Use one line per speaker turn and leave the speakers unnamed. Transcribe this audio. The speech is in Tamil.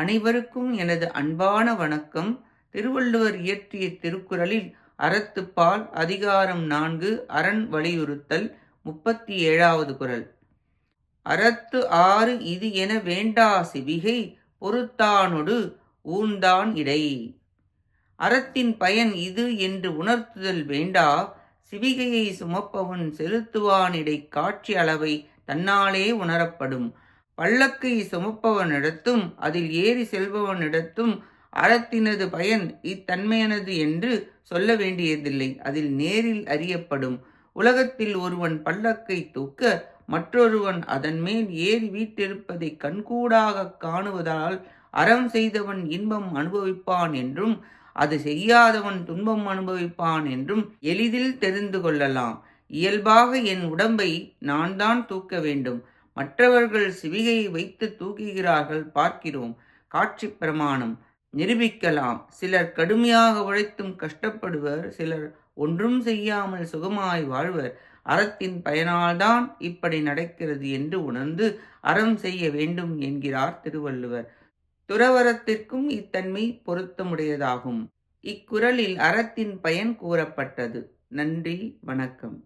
அனைவருக்கும் எனது அன்பான வணக்கம். திருவள்ளுவர் இயற்றிய திருக்குறளில் அறத்துப்பால் அதிகாரம் நான்கு அரண் வலியுறுத்தல் முப்பத்தி ஏழாவது குரல். அறத்து ஆறு இது என வேண்டா சிவிகை பொறுத்தானொடு ஊன்தான் இடை. அறத்தின் பயன் இது என்று உணர்த்துதல் வேண்டா சிவிகையை சுமப்பவன் செலுத்துவானிடை காட்சி அளவை தன்னாலே உணரப்படும். பல்லக்கை சுமப்பவனிடத்தும் அதில் ஏறி செல்பவனிடத்தும் அறத்தினது பயன் இத்தன்மையானது என்று சொல்ல வேண்டியதில்லை. அதில் நேரில் அறியப்படும். உலகத்தில் ஒருவன் பல்லக்கை தூக்க மற்றொருவன் அதன் மேல் ஏறி வீட்டிருப்பதை கண்கூடாக காணுவதால் அறம் செய்தவன் இன்பம் அனுபவிப்பான் என்றும் அது செய்யாதவன் துன்பம் அனுபவிப்பான் என்றும் எளிதில் தெரிந்து கொள்ளலாம். இயல்பாக என் உடம்பை நான் தான் தூக்க வேண்டும். மற்றவர்கள் சிவிகையை வைத்து தூக்குகிறார்கள் பார்க்கிறோம். காட்சி பிரமாணம். நிரூபிக்கலாம். சிலர் கடுமையாக உழைத்தும் கஷ்டப்படுவர். சிலர் ஒன்றும் செய்யாமல் சுகமாய் வாழ்வர். அறத்தின் பயனால்தான் இப்படி நடக்கிறது என்று உணர்ந்து அறம் செய்ய வேண்டும் என்கிறார் திருவள்ளுவர். துறவரத்திற்கும் இத்தன்மை பொருத்தமுடையதாகும். இக்குறளில் அறத்தின் பயன் கூறப்பட்டது. நன்றி. வணக்கம்.